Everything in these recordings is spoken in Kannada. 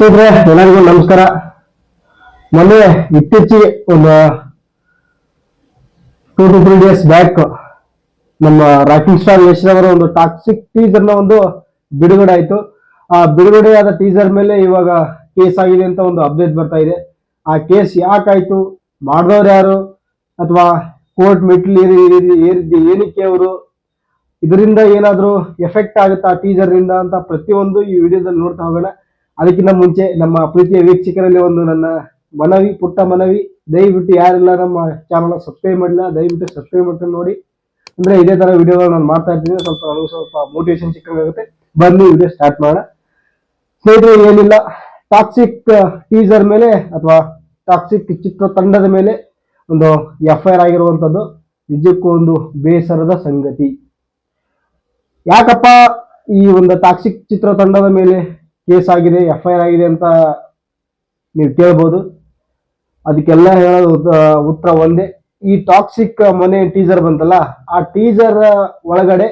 ಸ್ನೇಹಿತರೆ ಎಲ್ಲರಿಗೂ ನಮಸ್ಕಾರ. ಮೊನ್ನೆ ಇತ್ತೀಚೆಗೆ ಒಂದು two to three days back ನಮ್ಮ ರಾಕಿಂಗ್ ಸ್ಟಾರ್ ಯಶ್ ಅವರ ಒಂದು ಟಾಕ್ಸಿಕ್ ಟೀಸರ್ನ ಒಂದು ಬಿಡುಗಡೆ ಆಯ್ತು. ಆ ಬಿಡುಗಡೆಯಾದ ಟೀಸರ್ ಮೇಲೆ ಇವಾಗ ಕೇಸ್ ಆಗಿದೆ ಅಂತ ಒಂದು ಅಪ್ಡೇಟ್ ಬರ್ತಾ ಇದೆ. ಆ ಕೇಸ್ ಯಾಕಾಯ್ತು? ಮಾಡಿದವ್ರು ಯಾರು? ಅಥವಾ ಕೋರ್ಟ್ ಮೆಟ್ಲು ಏರಿ ಏರಿ- ಏರಿದ್ದು ಏನಕ್ಕೆ ಅವರು? ಇದರಿಂದ ಏನಾದರೂ ಎಫೆಕ್ಟ್ ಆಗುತ್ತಾ ಟೀಸರ್ ಇಂದ ಅಂತ ಪ್ರತಿಯೊಂದು ಈ ವಿಡಿಯೋದಲ್ಲಿ ನೋಡ್ತಾ ಹೋಗೋಣ. ಅದಕ್ಕಿಂತ ಮುಂಚೆ ನಮ್ಮ ಪ್ರೀತಿಯ ವೀಕ್ಷಕರಲ್ಲಿ ಒಂದು ನನ್ನ ಮನವಿ, ಪುಟ್ಟ ಮನವಿ. ದಯವಿಟ್ಟು ಯಾರೆಲ್ಲ ನಮ್ಮ ಚಾನಲ್ ಸಬ್ಸ್ಕ್ರೈಬ್ ಮಾಡಿಲ್ಲ, ದಯವಿಟ್ಟು ಸಬ್ಸ್ಕ್ರೈಬ್ ಮಾಡ್ಕೊಂಡು ನೋಡಿ. ಅಂದ್ರೆ ಇದೇ ತರ ವಿಡಿಯೋಗಳು ನಾನು ಮಾಡ್ತಾ ಇರ್ತೀನಿ. ಸ್ವಲ್ಪ ನನಗೂ ಸ್ವಲ್ಪ ಮೋಟಿವೇಶನ್ ಸಿಕ್ಕಂಗಾಗುತ್ತೆ ಬನ್ನಿ ವಿಡಿಯೋ ಸ್ಟಾರ್ಟ್ ಮಾಡೋಣ. ಸ್ನೇಹಿತರೆ, ಏನಿಲ್ಲ. ಟಾಕ್ಸಿಕ್ ಟೀಸರ್ ಮೇಲೆ ಅಥವಾ ಟಾಕ್ಸಿಕ್ ಚಿತ್ರ ತಂಡದ ಮೇಲೆ ಒಂದು ಎಫ್ ಐ ಆರ್ ಆಗಿರುವಂತದ್ದು. ನಿಜಕ್ಕೂ ಒಂದು ಬೇಸರದ ಸಂಗತಿ. ಯಾಕಪ್ಪ ಈ ಒಂದು ಟಾಕ್ಸಿಕ್ ಚಿತ್ರತಂಡದ ಮೇಲೆ ಕೇಸ್ ಆಗಿದೆ ಎಫ್ ಐ ಆರ್ ಆಗಿದೆ ಅಂತ ನೀವು ಕೇಳ್ಬೋದು. ಅದಕ್ಕೆಲ್ಲ ಹೇಳೋದು ಉತ್ತರ ಒಂದೇ. ಈ ಟಾಕ್ಸಿಕ್ ಮೊನ್ನೆ ಟೀಸರ್ ಬಂತಲ್ಲ, ಆ ಟೀಸರ್ ಒಳಗಡೆ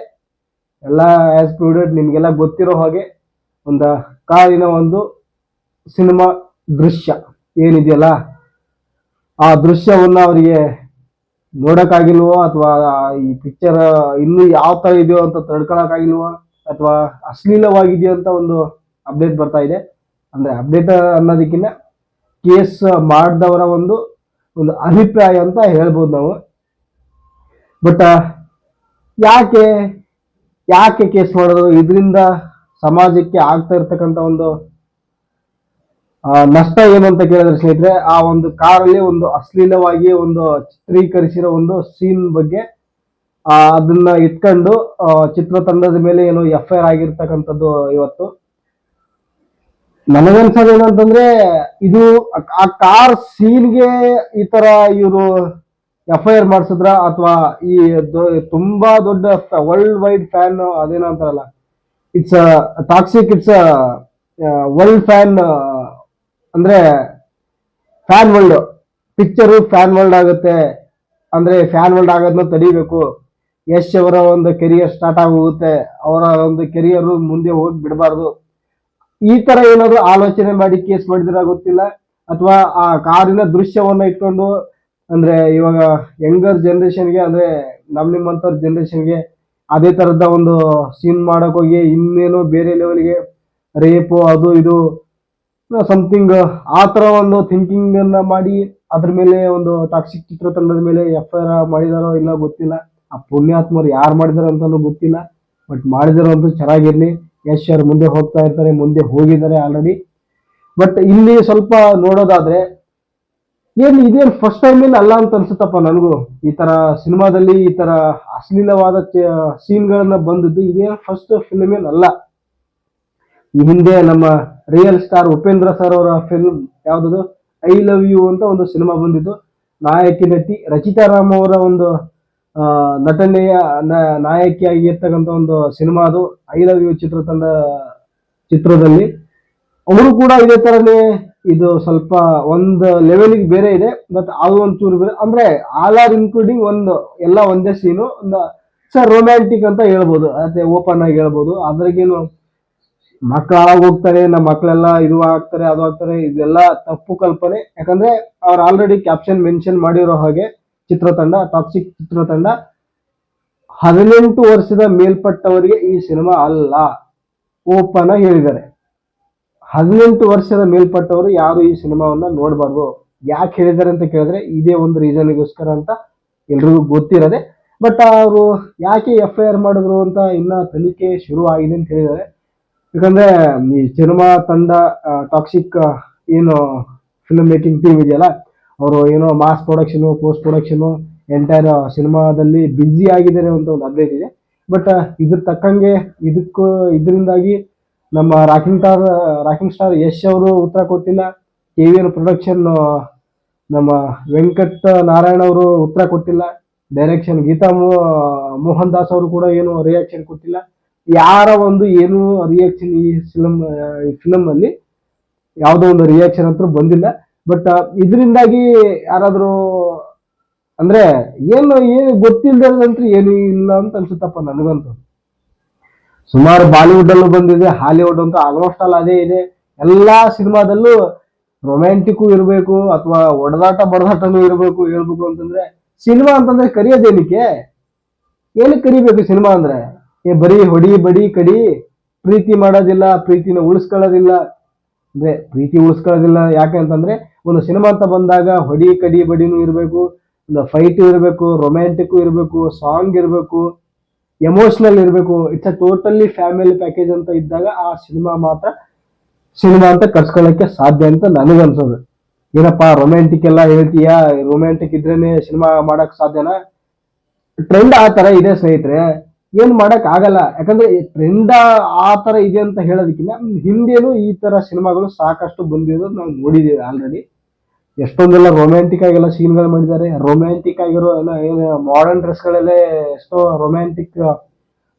ಎಲ್ಲ ಆಸ್ ಪ್ರೂಡೆಡ್ ನಿಮಗೆಲ್ಲ ಗೊತ್ತಿರೋ ಹಾಗೆ ಒಂದು ಕಾರಿನ ಒಂದು ಸಿನಿಮಾ ದೃಶ್ಯ ಏನಿದೆಯಲ್ಲ, ಆ ದೃಶ್ಯವನ್ನು ಅವರಿಗೆ ನೋಡೋಕ್ಕಾಗಿಲ್ವೋ ಅಥವಾ ಈ ಪಿಕ್ಚರ್ ಇನ್ನೂ ಯಾವ ಥರ ಇದೆಯೋ ಅಂತ ತಡ್ಕೊಳಕ್ಕಾಗಿಲ್ವೋ ಅಥವಾ ಅಶ್ಲೀಲವಾಗಿದೆಯೋ ಅಂತ ಒಂದು ಅಪ್ಡೇಟ್ ಬರ್ತಾ ಇದೆ. ಅಂದ್ರೆ ಅಪ್ಡೇಟ್ ಅನ್ನೋದಕ್ಕಿಂತ ಕೇಸ್ ಮಾಡಿದವರ ಒಂದು ಒಂದು ಅಭಿಪ್ರಾಯ ಅಂತ ಹೇಳ್ಬೋದು ನಾವು. ಬಟ್ ಯಾಕೆ ಯಾಕೆ ಕೇಸ್ ಮಾಡೋದು? ಇದರಿಂದ ಸಮಾಜಕ್ಕೆ ಆಗ್ತಾ ಇರ್ತಕ್ಕಂಥ ಒಂದು ನಷ್ಟ ಏನು ಅಂತ ಕೇಳಿದ್ರೆ ಸ್ನೇಹಿತರೆ, ಆ ಒಂದು ಕಾರಲ್ಲಿ ಒಂದು ಅಶ್ಲೀಲವಾಗಿ ಒಂದು ಚಿತ್ರೀಕರಿಸಿರೋ ಒಂದು ಸೀನ್ ಬಗ್ಗೆ ಅದನ್ನ ಇಟ್ಕೊಂಡು ಚಿತ್ರತಂಡದ ಮೇಲೆ ಏನು ಎಫ್ ಐ ಆರ್ ಆಗಿರ್ತಕ್ಕಂಥದ್ದು ಇವತ್ತು. ನನಗನ್ಸೋದು ಏನಂತಂದ್ರೆ ಇದು ಆ- ಕಾರ್ ಸೀನ್ಗೆ ಈ ತರ ಇವರು ಎಫ್ ಐ ಆರ್ ಮಾಡಿಸಿದ್ರ ಅಥವಾ ಈ ತುಂಬಾ ದೊಡ್ಡ ವರ್ಲ್ಡ್ ವೈಡ್ ಫ್ಯಾನ್ ಅದೇನೋ ಅಂತಾರಲ್ಲ it's Toxic it's world fan ಅಂದ್ರೆ fan world picture fan world ಆಗುತ್ತೆ, ಅಂದ್ರೆ ಫ್ಯಾನ್ ವರ್ಲ್ಡ್ ಆಗೋದನ್ನ ತಡಿಬೇಕು. ಯಶ್ ಅವರ ಒಂದು ಕೆರಿಯರ್ ಸ್ಟಾರ್ಟ್ ಆಗೋಗುತ್ತೆ, ಅವರ ಒಂದು ಕೆರಿಯರ್ ಮುಂದೆ ಹೋಗಿ ಬಿಡಬಾರ್ದು. ಈ ತರ ಏನಾದ್ರು ಆಲೋಚನೆ ಮಾಡಿ ಕೇಸ್ ಮಾಡಿದ್ರೆ ಗೊತ್ತಿಲ್ಲ? ಅಥವಾ ಆ ಕಾರಿನ ದೃಶ್ಯವನ್ನ ಇಟ್ಕೊಂಡು, ಅಂದ್ರೆ ಇವಾಗ ಯಂಗರ್ ಜನರೇಷನ್ಗೆ ಅಂದ್ರೆ ನಮ್ ನಿಮ್ಮಂತವ್ರ ಜನರೇಷನ್ಗೆ ಅದೇ ತರದ ಒಂದು ಸೀನ್ ಮಾಡಕ್ ಹೋಗಿ ಇನ್ನೇನು ಬೇರೆ ಲೆವೆಲ್ಗೆ ರೇಪು ಅದು ಇದು ಸಮಥಿಂಗ್ ಆ ತರ ಒಂದು ಥಿಂಕಿಂಗ್ ಅನ್ನ ಮಾಡಿ ಅದ್ರ ಮೇಲೆ ಒಂದು ಟಾಕ್ಸಿಕ್ ಚಿತ್ರ ತಂಡದ ಮೇಲೆ ಎಫ್ ಐ ಆರ್ ಮಾಡಿದಾರೋ ಇಲ್ಲ ಗೊತ್ತಿಲ್ಲ. ಆ ಪುಣ್ಯಾತ್ಮರು ಯಾರು ಮಾಡಿದಾರೋ ಅಂತಾನು ಗೊತ್ತಿಲ್ಲ. ಬಟ್ ಮಾಡಿದಾರೋ ಅಂತೂ ಚೆನ್ನಾಗಿರ್ಲಿ. ಯಶ್ ಅವ್ರು ಮುಂದೆ ಹೋಗ್ತಾ ಇರ್ತಾರೆ, ಮುಂದೆ ಹೋಗಿದ್ದಾರೆ ಆಲ್ರೆಡಿ ಬಟ್ ಇಲ್ಲಿ ಸ್ವಲ್ಪ ನೋಡೋದಾದ್ರೆ, ಏನು ಇದೇನು ಫಸ್ಟ್ ಟೈಮ್ ಏನು ಅಲ್ಲ ಅಂತ ಅನ್ಸುತ್ತಪ್ಪ ನನಗೂ. ಈ ತರ ಸಿನಿಮಾದಲ್ಲಿ ಈ ತರ ಅಶ್ಲೀಲವಾದ ಸೀನ್ಗಳನ್ನ ಬಂದದ್ದು ಇದೇನು ಫಸ್ಟ್ ಫಿಲ್ಮ್ ಅಲ್ಲ. ಈ ಹಿಂದೆ ನಮ್ಮ ರಿಯಲ್ ಸ್ಟಾರ್ ಉಪೇಂದ್ರ ಸರ್ ಅವರ ಫಿಲ್ಮ್ ಯಾವ್ದದು? ಐ ಲವ್ ಯು ಅಂತ ಒಂದು ಸಿನಿಮಾ ಬಂದಿತ್ತು. ನಾಯಕಿ ನಟಿ ರಚಿತಾ ರಾಮ್ ಅವರ ಒಂದು ನಟನೆಯ ನಾಯಕಿಯಾಗಿ ಇರ್ತಕ್ಕಂಥ ಒಂದು ಸಿನಿಮಾ ಅದು, ಐ ಲವ್ ಯು ಚಿತ್ರತಂಡ ಚಿತ್ರದಲ್ಲಿ. ಅವರು ಕೂಡ ಇದೇ ತರನೇ ಇದು ಸ್ವಲ್ಪ ಒಂದು ಲೆವೆಲ್ಗೆ ಬೇರೆ ಇದೆ ಬಟ್ ಅದು ಒಂಚೂರು ಬೇರೆ. ಅಂದ್ರೆ ಆಲ್ ಆರ್ ಇನ್ಕ್ಲೂಡಿಂಗ್ ಒಂದು, ಎಲ್ಲ ಒಂದೇ ಸೀನು ಒಂದು ಸರ್ ರೊಮ್ಯಾಂಟಿಕ್ ಅಂತ ಹೇಳ್ಬೋದು, ಅದೇ ಓಪನ್ ಆಗಿ ಹೇಳ್ಬೋದು. ಅದ್ರಾಗೇನು ಮಕ್ಕಳು ಹೋಗ್ತಾರೆ ನಮ್ಮ ಮಕ್ಕಳೆಲ್ಲ ಇದು ಆಗ್ತಾರೆ, ಅದು ಆಗ್ತಾರೆ, ಇದೆಲ್ಲ ತಪ್ಪು ಕಲ್ಪನೆ. ಯಾಕಂದ್ರೆ ಅವ್ರು ಆಲ್ರೆಡಿ ಕ್ಯಾಪ್ಷನ್ ಮೆನ್ಷನ್ ಮಾಡಿರೋ ಹಾಗೆ ಚಿತ್ರತಂಡ ಟಾಕ್ಸಿಕ್ ಚಿತ್ರತಂಡ. ಹದಿನೆಂಟು ವರ್ಷದ ಮೇಲ್ಪಟ್ಟವರಿಗೆ ಈ ಸಿನಿಮಾ ಅಲ್ಲ, ಓಪನ್ ಆಗಿ ಹೇಳಿದ್ದಾರೆ. ಹದಿನೆಂಟು ವರ್ಷದ ಮೇಲ್ಪಟ್ಟವರು ಯಾರು ಈ ಸಿನಿಮಾವನ್ನ ನೋಡಬಾರ್ದು, ಯಾಕೆ ಹೇಳಿದ್ದಾರೆ ಅಂತ ಕೇಳಿದ್ರೆ ಇದೇ ಒಂದು ರೀಸನ್ಗೋಸ್ಕರ ಅಂತ ಎಲ್ರಿಗೂ ಗೊತ್ತಿರದೆ. ಬಟ್ ಅವರು ಯಾಕೆ ಎಫ್ ಐ ಆರ್ ಮಾಡಿದ್ರು ಅಂತ ಇನ್ನ ತನಿಖೆ ಶುರು ಆಗಿದೆ ಅಂತ ಹೇಳಿದ್ದಾರೆ. ಯಾಕಂದ್ರೆ ಈ ಸಿನಿಮಾ ತಂಡ ಟಾಕ್ಸಿಕ್ ಏನು ಫಿಲ್ಮ್ ಮೇಕಿಂಗ್ ಟೀಮ್ ಇದೆಯಲ್ಲ ಅವರು ಏನೋ mass production post production entire ಸಿನಿಮಾದಲ್ಲಿ ಬ್ಯುಸಿ ಆಗಿದ್ದಾರೆ ಅಂತ ಒಂದು ಅಪ್ಡೇಟ್ ಇದೆ. ಬಟ್ ಇದ್ರ ತಕ್ಕಂಗೆ ಇದಕ್ಕೂ, ಇದರಿಂದಾಗಿ ನಮ್ಮ rocking star rocking star Yash ಅವರು ಉತ್ತರ ಕೊಟ್ಟಿಲ್ಲ. ಕೆ ವಿ ಎನ್ ಪ್ರೊಡಕ್ಷನ್ ನಮ್ಮ ವೆಂಕಟ ನಾರಾಯಣ ಅವರು ಉತ್ತರ ಕೊಟ್ಟಿಲ್ಲ. ಡೈರೆಕ್ಷನ್ ಗೀತಾ ಮೋಹನ್ ದಾಸ್ ಅವರು ಕೂಡ ಏನು ರಿಯಾಕ್ಷನ್ ಕೊಟ್ಟಿಲ್ಲ. ಯಾರ ಒಂದು ಏನು ರಿಯಾಕ್ಷನ್ ಈ ಫಿಲಮ್ ಈ ಫಿಲಮ್ ಅಲ್ಲಿ ಯಾವುದೋ ಒಂದು ರಿಯಾಕ್ಷನ್ ಅಂತೂ ಬಂದಿಲ್ಲ. ಬಟ್ ಇದರಿಂದಾಗಿ ಯಾರಾದರೂ, ಅಂದ್ರೆ ಏನು ಏನು ಗೊತ್ತಿಲ್ಲದಂತೂ ಏನು ಇಲ್ಲ ಅಂತ ಅನ್ಸುತ್ತಪ್ಪ ನನಗಂತೂ. ಸುಮಾರು ಬಾಲಿವುಡ್ ಅಲ್ಲೂ ಬಂದಿದೆ, ಹಾಲಿವುಡ್ ಅಂತೂ ಆಲ್ಮೋಸ್ಟ್ ಆಲ್ ಅದೇ ಇದೆ. ಎಲ್ಲಾ ಸಿನಿಮಾದಲ್ಲೂ ರೊಮ್ಯಾಂಟಿಕ್ ಇರಬೇಕು ಅಥವಾ ಒಡದಾಟ ಬಡದಾಟನೂ ಇರಬೇಕು ಹೇಳ್ಬೇಕು ಅಂತಂದ್ರೆ ಸಿನಿಮಾ ಅಂತಂದ್ರೆ ಕರಿಯೋದೇನಕ್ಕೆ ಏನಕ್ಕೆ ಕರಿಬೇಕು ಸಿನಿಮಾ ಅಂದ್ರೆ? ಏ, ಬರೀ ಹೊಡಿ, ಬಡಿ, ಕಡಿ, ಪ್ರೀತಿ ಮಾಡೋದಿಲ್ಲ, ಪ್ರೀತಿನ ಉಳಿಸ್ಕೊಳ್ಳೋದಿಲ್ಲ. ಅಂದ್ರೆ ಪ್ರೀತಿ ಉಳಿಸ್ಕೊಳ್ಳೋದಿಲ್ಲ ಯಾಕೆ ಅಂತಂದ್ರೆ ಒಂದು ಸಿನಿಮಾ ಅಂತ ಬಂದಾಗ ಹೊಡಿ ಕಡಿ ಬಡಿನೂ ಇರಬೇಕು, ಒಂದು ಫೈಟ್ ಇರಬೇಕು ರೊಮ್ಯಾಂಟಿಕ್ ಇರಬೇಕು ಸಾಂಗ್ ಇರಬೇಕು ಎಮೋಷನಲ್ ಇರಬೇಕು. It's a totally family package ಅಂತ ಇದ್ದಾಗ ಆ ಸಿನಿಮಾ ಮಾತ್ರ ಸಿನಿಮಾ ಅಂತ ಕರ್ಸ್ಕೊಳ್ಳೋಕೆ ಸಾಧ್ಯ ಅಂತ ನನಗನ್ಸೋದು ಏನಪ್ಪ ರೊಮ್ಯಾಂಟಿಕ್ ಎಲ್ಲ ಹೇಳ್ತೀಯಾ? ರೊಮ್ಯಾಂಟಿಕ್ ಇದ್ರೇನೆ ಸಿನಿಮಾ ಮಾಡಕ್ ಸಾಧ್ಯನಾ? ಟ್ರೆಂಡ್ ಆ ತರ ಇದೆ ಸ್ನೇಹಿತರೆ. ಏನ್ ಮಾಡಕ್ ಆಗಲ್ಲ. ಯಾಕಂದ್ರೆ ಟ್ರೆಂಡ್ ಆ ತರ ಇದೆ ಅಂತ ಹೇಳೋದಕ್ಕಿಂತ ಹಿಂದೆನೂ ಈ ತರ ಸಿನಿಮಾಗಳು ಸಾಕಷ್ಟು ಬಂದಿರೋದು ನಾವು ನೋಡಿದೀವಿ ಆಲ್ರೆಡಿ ಎಷ್ಟೊಂದೆಲ್ಲ ರೊಮ್ಯಾಂಟಿಕ್ ಆಗಿಲ್ಲ ಸೀನ್ಗಳು ಮಾಡಿದ್ದಾರೆ. ರೊಮ್ಯಾಂಟಿಕ್ ಆಗಿರೋ ಎಲ್ಲ ಏನು ಮಾಡರ್ನ್ ಡ್ರೆಸ್ಗಳಲ್ಲೇ ಎಷ್ಟೋ ರೊಮ್ಯಾಂಟಿಕ್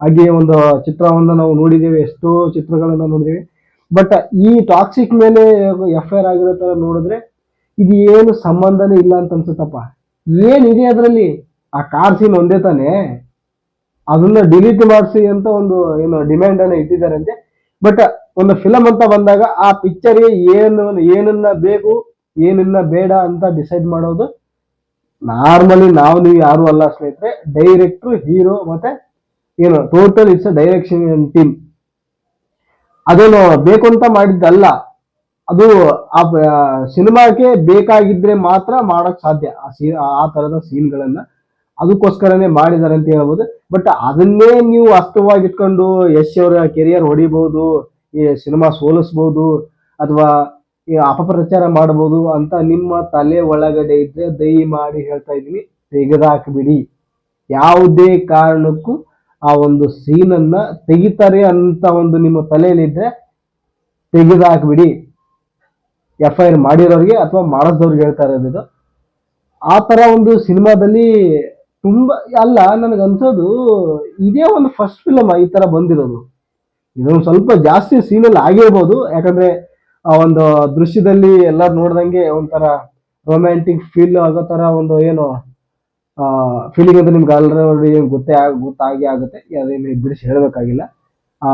ಆಗಿ ಒಂದು ಚಿತ್ರವನ್ನು ನಾವು ನೋಡಿದ್ದೇವೆ. ಎಷ್ಟೋ ಚಿತ್ರಗಳನ್ನು ನೋಡಿದ್ದೇವೆ. ಬಟ್ ಈ ಟಾಕ್ಸಿಕ್ ಮೇಲೆ ಎಫ್ ಐ ಆರ್ ಆಗಿರೋ ಥರ ನೋಡಿದ್ರೆ ಇದು ಏನು ಸಂಬಂಧನೇ ಇಲ್ಲ ಅಂತ ಅನ್ಸುತ್ತಪ್ಪ. ಏನಿದೆ ಅದರಲ್ಲಿ? ಆ ಕಾರ್ ಸೀನ್ ಒಂದೇ ತಾನೇ? ಅದನ್ನ ಡಿಲೀಟ್ ಮಾಡಿಸಿ ಅಂತ ಒಂದು, ಏನು ಡಿಮ್ಯಾಂಡ್ ಅನ್ನ ಅಂತೆ. ಬಟ್ ಒಂದು ಫಿಲಮ್ ಅಂತ ಬಂದಾಗ ಆ ಪಿಕ್ಚರ್ಗೆ ಏನು, ಏನನ್ನ ಬೇಕು ಏನನ್ನ ಬೇಡ ಅಂತ ಡಿಸೈಡ್ ಮಾಡೋದು ನಾರ್ಮಲಿ ನಾವು, ನೀವು ಯಾರು ಅಲ್ಲ ಸ್ನೇಹಿತರೆ ಡೈರೆಕ್ಟ್ರು ಹೀರೋ ಮತ್ತೆ ಏನು ಟೋಟಲ್ ಇಟ್ಸ್ ಡೈರೆಕ್ಷನ್ ಟೀಮ್ ಅದೇನು ಬೇಕು ಅಂತ ಮಾಡಿದ್ದಲ್ಲ, ಅದು ಆ ಸಿನಿಮಾಕ್ಕೆ ಬೇಕಾಗಿದ್ರೆ ಮಾತ್ರ ಮಾಡಕ್ ಸಾಧ್ಯ. ಆ ಸೀನ್ ಆ ತರದ ಸೀನ್ಗಳನ್ನ ಅದಕ್ಕೋಸ್ಕರನೇ ಮಾಡಿದ್ದಾರೆ ಅಂತ ಹೇಳ್ಬೋದು. ಬಟ್ ಅದನ್ನೇ ನೀವು ಅಸ್ತವಾಗಿ ಇಟ್ಕೊಂಡು ಯಶ್ ಅವರ ಕೆರಿಯರ್ ಹೊಡಿಬಹುದು, ಈ ಸಿನಿಮಾ ಸೋಲಿಸ್ಬಹುದು ಅಥವಾ ಅಪಪ್ರಚಾರ ಮಾಡಬಹುದು ಅಂತ ನಿಮ್ಮ ತಲೆ ಒಳಗಡೆ ಇದ್ರೆ ದಯಮಾಡಿ ಹೇಳ್ತಾ ಇದ್ದೀನಿ, ತೆಗೆದಾಕ್ಬಿಡಿ. ಯಾವುದೇ ಕಾರಣಕ್ಕೂ ಆ ಒಂದು ಸೀನನ್ನ ತೆಗಿತಾರೆ ಅಂತ ಒಂದು ನಿಮ್ಮ ತಲೆಯಲ್ಲಿದ್ರೆ ತೆಗೆದಾಕ್ಬಿಡಿ. ಎಫ್ ಐ ಆರ್ ಮಾಡಿರೋರಿಗೆ ಅಥವಾ ಮಾಡಿದವ್ರಿಗೆ ಹೇಳ್ತಾ ಇರೋದು ಇದು. ಆ ತರ ಒಂದು ಸಿನಿಮಾದಲ್ಲಿ ತುಂಬಾ, ಅಲ್ಲ, ನನಗೆ ಅನ್ಸೋದು ಇದೇ ಒಂದು ಫಸ್ಟ್ ಫಿಲಮ್ ಈ ತರ ಬಂದಿರೋದು. ಇದೊಂದು ಸ್ವಲ್ಪ ಜಾಸ್ತಿ ಸೀನಲ್ಲಿ ಆಗಿರ್ಬೋದು, ಯಾಕಂದ್ರೆ ಆ ಒಂದು ದೃಶ್ಯದಲ್ಲಿ ಎಲ್ಲರೂ ನೋಡ್ದಂಗೆ ಒಂಥರ ರೊಮ್ಯಾಂಟಿಕ್ ಫೀಲ್ ಆಗೋ ತರ ಒಂದು ಏನು ಫೀಲಿಂಗ್ ಅಂತ ನಿಮ್ಗೆ ಆಲ್ರೆಡಿ ಗೊತ್ತೇ ಆಗ, ಗೊತ್ತಾಗಿ ಆಗುತ್ತೆ. ಅದೇನು ಬಿಡಿಸಿ ಹೇಳಬೇಕಾಗಿಲ್ಲ. ಆ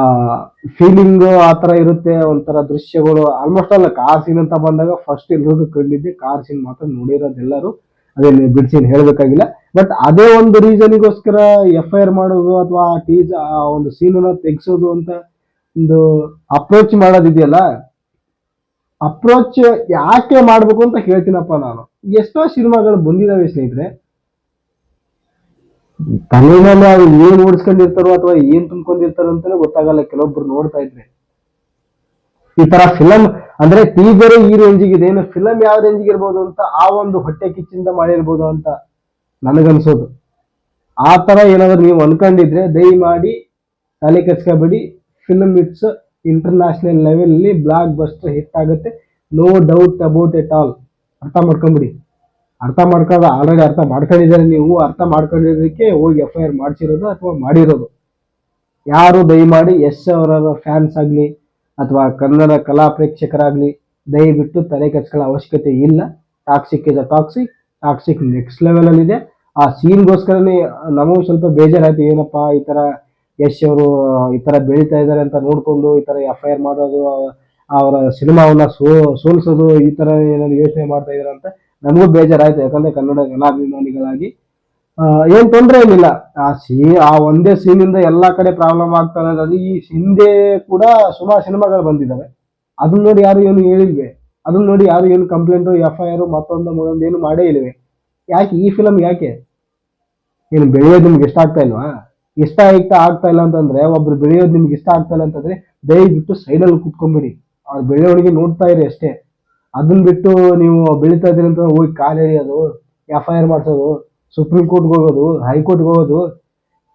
ಫೀಲಿಂಗ್ ಆ ತರ ಇರುತ್ತೆ, ಒಂಥರ ದೃಶ್ಯಗಳು ಆಲ್ಮೋಸ್ಟ್ ಅಲ್ಲ ಕಾರ್ ಸೀನ್ ಅಂತ ಬಂದಾಗ ಫಸ್ಟ್ ಎಲ್ಲರಿಗೂ ಕಂಡಿದ್ದೆ. ಕಾರ್ ಸೀನ್ ಮಾತ್ರ ನೋಡಿರೋದೆಲ್ಲರೂ ಅದೇ ಅದೇನು ಬಿಡಿಸಿ ಹೇಳಬೇಕಾಗಿಲ್ಲ. ಬಟ್ ಅದೇ ಒಂದು ರೀಸನಿಗೋಸ್ಕರ ಎಫ್ ಐ ಆರ್ ಮಾಡೋದು ಅಥವಾ ಟೀಸ್ ಆ ಒಂದು ಸೀನನ್ನ ತೆಗ್ಸೋದು ಅಂತ ಒಂದು ಅಪ್ರೋಚ್ ಮಾಡೋದಿದೆಯಲ್ಲ. ಅಪ್ರೋಚ್ ಯಾಕೆ ಮಾಡ್ಬೇಕು ಅಂತ ಹೇಳ್ತೀನಪ್ಪ ನಾನು. ಎಷ್ಟೋ ಸಿನಿಮಾಗಳು ಬಂದಿದಾವೆ ಸ್ನೇಹಿತರೆ. ತಲೆನಲ್ಲಿ ಅವ್ರು ಏನ್ ಓಡಿಸ್ಕೊಂಡಿರ್ತಾರೋ ಅಥವಾ ಏನ್ ತುಂಬ್ಕೊಂಡಿರ್ತಾರೋ ಅಂತಾನೆ ಗೊತ್ತಾಗಲ್ಲ, ಕೆಲವೊಬ್ರು ನೋಡ್ತಾ ಇದ್ರೆ. ಈ ತರ ಫಿಲಮ್ ಅಂದ್ರೆ ಟೀಸರ್ ಈ ರೇಂಜಿಗೆ ಇದೆ. ಫಿಲಂ ಯಾವ ರೇಂಜಿಗೆ ಇರ್ಬೋದು ಅಂತ, ಆ ಒಂದು ಹೊಟ್ಟೆ ಕಿಚ್ಚಿಂದ ಮಾಡಿರ್ಬೋದು ಅಂತ ನನಗನ್ಸೋದು. ಆ ತರ ಏನಾದ್ರು ನೀವು ಅನ್ಕೊಂಡಿದ್ರೆ ದಯಮಾಡಿ ತಲೆ ಕೆಡ್ಸ್ಕೊಬೇಡಿ. ಫಿಲಂ ಇಟ್ಸ್ ಇಂಟರ್ನ್ಯಾಷನಲ್ ಲೆವೆಲಲ್ಲಿ ಬ್ಲಾಕ್ ಬಸ್ಟರ್ ಹಿಟ್ ಆಗುತ್ತೆ. No doubt about it all ಅರ್ಥ ಮಾಡ್ಕೊಂಬಿಡಿ. ಅರ್ಥ ಮಾಡ್ಕೊಂಡು ಆಲ್ರೆಡಿ ಅರ್ಥ ಮಾಡ್ಕೊಂಡಿದ್ದಾರೆ ನೀವು? ಅರ್ಥ ಮಾಡ್ಕೊಂಡಿರೋದಕ್ಕೆ ಹೋಗಿ ಎಫ್ ಐ ಆರ್ ಮಾಡಿಸಿರೋದು ಅಥವಾ ಮಾಡಿರೋದು? ಯಾರು ದಯಮಾಡಿ ಎಸ್ ಅವರ ಫ್ಯಾನ್ಸ್ ಆಗಲಿ ಅಥವಾ ಕನ್ನಡ ಕಲಾ ಪ್ರೇಕ್ಷಕರಾಗಲಿ, ದಯವಿಟ್ಟು ತಲೆ ಕೆಡ್ಸ್ಕೊಳ್ಳೋ ಅವಶ್ಯಕತೆ ಇಲ್ಲ. Toxic a Toxic Toxic next ಲೆವೆಲಲ್ಲಿದೆ ಆ ಸೀನ್ಗೋಸ್ಕರನೇ ನಮಗೂ ಸ್ವಲ್ಪ ಬೇಜಾರಾಯ್ತು. ಏನಪ್ಪ ಈ ಥರ ಯಶ್ ಅವರು ಈ ತರ ಬೆಳೀತಾ ಇದ್ದಾರೆ ಅಂತ ನೋಡ್ಕೊಂಡು ಈ ತರ ಎಫ್ ಐ ಆರ್ ಮಾಡೋದು ಅವರ ಸಿನಿಮಾವನ್ನ ಸೋ, ಸೋಲಿಸೋದು ಈ ತರ ಏನಾದ್ರು ಯೋಚನೆ ಮಾಡ್ತಾ ಇದಾರೆ ಅಂತ ನಮಗೂ ಬೇಜಾರಾಯ್ತು. ಯಾಕಂದ್ರೆ ಕನ್ನಡ ಕಲಾಭಿಮಾನಿಗಳಾಗಿ ಏನ್ ತೊಂದರೆ ಏನಿಲ್ಲ. ಆ ಸೀ, ಆ ಒಂದೇ ಸೀನಿಂದ ಎಲ್ಲಾ ಕಡೆ ಪ್ರಾಬ್ಲಮ್ ಆಗ್ತಾ ಇರೋದು. ಈ ಹಿಂದೆ ಕೂಡ ಸುಮಾರು ಸಿನಿಮಾಗಳು ಬಂದಿದ್ದಾವೆ ಅದನ್ನ ನೋಡಿ ಯಾರು ಏನು ಹೇಳಿದ್ವಿ ಅದನ್ನ ನೋಡಿ ಯಾರು ಏನು ಕಂಪ್ಲೇಂಟು ಎಫ್ ಐ ಆರ್ ಮತ್ತೊಂದು ಮತ್ತೊಂದು ಏನು ಮಾಡೇ ಇಲ್ವೇ? ಯಾಕೆ ಈ ಫಿಲಮ್ ಯಾಕೆ? ಏನು ಬೆಳೆಯೋದು ನಿಮ್ಗೆ ಇಷ್ಟ ಆಗ್ತಾ ಇಲ್ವಾ? ಇಷ್ಟ ಆಗ್ತಾ ಆಗ್ತಾ ಇಲ್ಲ ಅಂತಂದ್ರೆ, ಒಬ್ರು ಬೆಳೆಯೋದು ನಿಮ್ಗೆ ಇಷ್ಟ ಆಗ್ತಾ ಇಲ್ಲ ಅಂತಂದ್ರೆ, ದಯವಿಟ್ಟು ಸೈಡಲ್ಲಿ ಕುತ್ಕೊಂಡ್ಬಿಡಿ ಅವ್ರ ಬೆಳೆವಣಿಗೆ ನೋಡ್ತಾ ಇರಿ ಅಷ್ಟೇ. ಅದನ್ನ ಬಿಟ್ಟು ನೀವು ಬೆಳೀತಾ ಇದ್ದೀರಿ ಅಂತ ಹೋಗಿ ಕಾಲ್ ಎಳಿಯೋದು ಎಫ್ ಐ ಆರ್ ಮಾಡಿಸೋದು, ಸುಪ್ರೀಂ ಕೋರ್ಟ್ಗೆ ಹೋಗೋದು, ಹೈಕೋರ್ಟ್ಗೆ ಹೋಗೋದು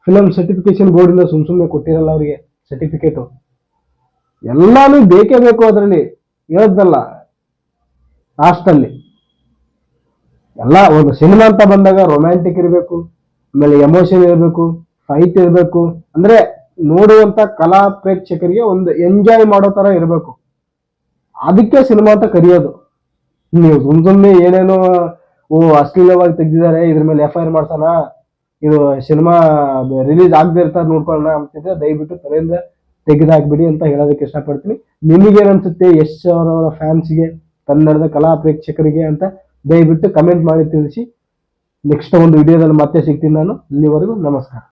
ಫಿಲಮ್ ಸರ್ಟಿಫಿಕೇಶನ್ ಬೋರ್ಡಿಂದ ಸುಮ್ ಸುಮ್ಮನೆ ಕೊಟ್ಟಿರಲ್ಲ ಅವರಿಗೆ ಸರ್ಟಿಫಿಕೇಟು ಎಲ್ಲಾನು ಬೇಕೇ ಬೇಕು ಅದರಲ್ಲಿ. ಹೇಳೋದಲ್ಲ ಲಾಸ್ಟಲ್ಲಿ ಎಲ್ಲ ಒಂದು ಸಿನಿಮಾ ಅಂತ ಬಂದಾಗ ರೊಮ್ಯಾಂಟಿಕ್ ಇರಬೇಕು, ಆಮೇಲೆ ಎಮೋಷನ್ ಇರಬೇಕು. ಫೈಟ್ ಇರಬೇಕು. ಅಂದ್ರೆ ನೋಡುವಂತ ಕಲಾ ಪ್ರೇಕ್ಷಕರಿಗೆ ಒಂದು ಎಂಜಾಯ್ ಮಾಡೋ ತರ ಇರಬೇಕು. ಅದಕ್ಕೆ ಸಿನಿಮಾ ಅಂತ ಕರೆಯೋದು. ನೀವು ಸುಮ್ ಸುಮ್ಮನೆ ಏನೇನೋ, ಓ, ಅಶ್ಲೀಲವಾಗಿ ತೆಗ್ದಿದ್ದಾರೆ, ಇದ್ರ ಮೇಲೆ ಎಫ್ ಐ ಆರ್ ಮಾಡ್ಸೋಣ, ಇದು ಸಿನಿಮಾ ರಿಲೀಸ್ ಆಗದೆ ಇರ್ತಾರೆ ನೋಡ್ಕೊಳ್ಳೋಣ ಅಂತಿದ್ರೆ ದಯವಿಟ್ಟು ತಲೆಯಿಂದ ತೆಗೆದಾಕ್ಬಿಡಿ ಅಂತ ಹೇಳೋದಕ್ಕೆ ಇಷ್ಟಪಡ್ತೀನಿ. ನಿಮಗೇನು ಅನ್ಸುತ್ತೆ ಯಶ್ ಅವರವರ ಫ್ಯಾನ್ಸ್ಗೆ ಕನ್ನಡದ ಕಲಾ ಪ್ರೇಕ್ಷಕರಿಗೆ ಅಂತ ದಯವಿಟ್ಟು ಕಮೆಂಟ್ ಮಾಡಿ ತಿಳಿಸಿ. ನೆಕ್ಸ್ಟ್ ಒಂದು ವಿಡಿಯೋದಲ್ಲಿ ಮತ್ತೆ ಸಿಗ್ತೀನಿ ನಾನು. ಇಲ್ಲಿವರೆಗೂ ನಮಸ್ಕಾರ.